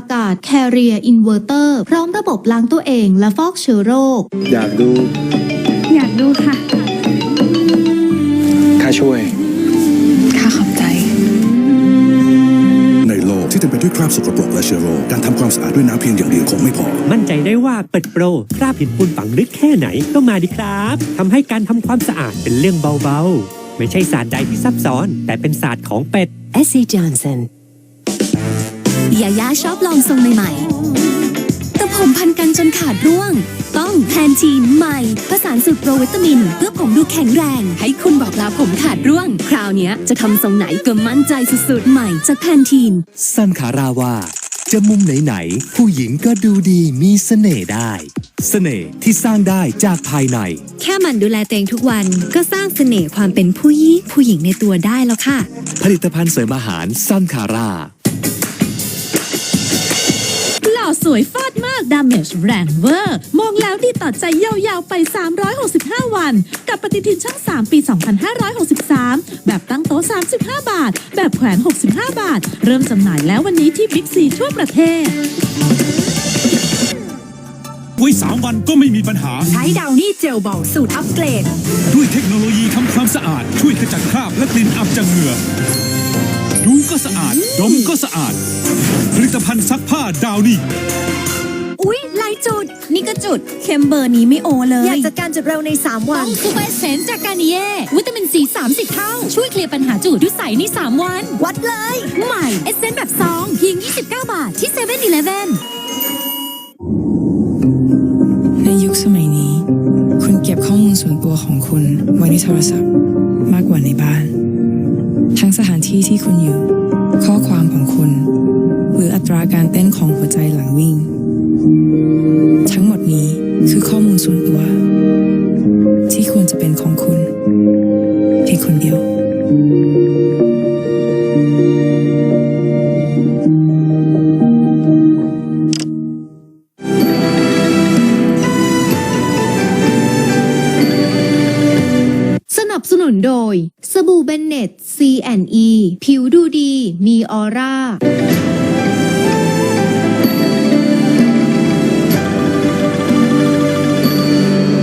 ด Carrier Inverter พร้อมระบบล้างตัวเองและฟอกเชื้อโรค อยากดูอยากดูค่ะ ค่าช่วย ค่ะขอบใจ ในโลกที่เต็มไปด้วยคราบสกปรกและเชื้อโรคการทำความสะอาดด้วยน้ำเพียงอย่างเดียวคงไม่พอ มั่นใจได้ว่าเป็ดโปรคราบหินปูนฝังลึกแค่ไหนก็มาดีครับทำให้การทำความสะอาดเป็นเรื่องเบาๆ ไม่ใช่ศาสตร์ใดที่ซับซ้อน แต่เป็นศาสตร์ของเป็ด SC Johnson ยาย่าชอบลองทรงใหม่ๆแต่ผมพันกันจนขาดร่วง ต้องแพนทีนใหม่ผสานสูตรโปรวิตามิน เพื่อผมดูแข็งแรง ให้คุณบอกลาผมขาดร่วง คราวเนี้ยจะทำทรงไหนก็มั่นใจสุดๆใหม่จากแพนทีน สันขาราว่าจะมุมไหนๆ ผู้หญิงก็ดูดีมีเสน่ห์ได้ เสน่ห์ที่สร้างได้จากภายใน แค่หมันดูแลตัวเองทุกวันก็สร้างเสน่ห์ความเป็นผู้ยี่ผู้หญิงในตัวได้แล้วค่ะ ผลิตภัณฑ์เสริมอาหารสันขารา สวยฟาดมาก ดามจแรงเวอร์ มองแล้วดีต่อใจยาวๆไป 365 วัน กับปฏิทินช่าง 3 ปี 2563 แบบตั้งโต๊ะ 35 บาท แบบแขวน 65 บาท เริ่มจำหน่ายแล้ววันนี้ที่บิ๊กซีทั่วประเทศไว้สามวันก็ไม่มีปัญหา ใช้ดาวนี่เจลเบาสูตรอัปเกรด ด้วยเทคโนโลยีทำความสะอาด ช่วยขจัดคราบและกลิ่นอับจากเหงื่อ ดูก็สะอาด ดมก็สะอาด ผลิตภัณฑ์ซักผ้าดาวนี่ อุ๊ยลายจุด นี่ก็จุดเข้มเบอร์นี้ไม่โอเลยอยากจัดการจุดเร็วใน 3 วันซูเปอร์เซนจากการนิเย่วิตามินซี 30 เท่า ช่วยเคลียร์ปัญหาจูดด้วยใสใน 3 วัน วัดเลย ใหม่ เอเซนแบบซองเพียง 29 บาทที่7 e เ e ่ e อ e ในยุคสมัยนี้ คุณเก็บข้อมูลส่วนตัวของคุณไว้ในโทรศัพท์ มากกว่าในบ้านทั้งสถาน ที่ที่คุณอยู่ ข้อความของคุณ หรืออัตราการเต้นของหัวใจหลังวิ่ง ทั้งหมดนี้คือข้อมูลส่วนตัว ที่ควรจะเป็นของคุณเพียงคนเดียว นับสนุนโดย สบู่เบนเน็ต C&E ผิวดูดี มีออร่า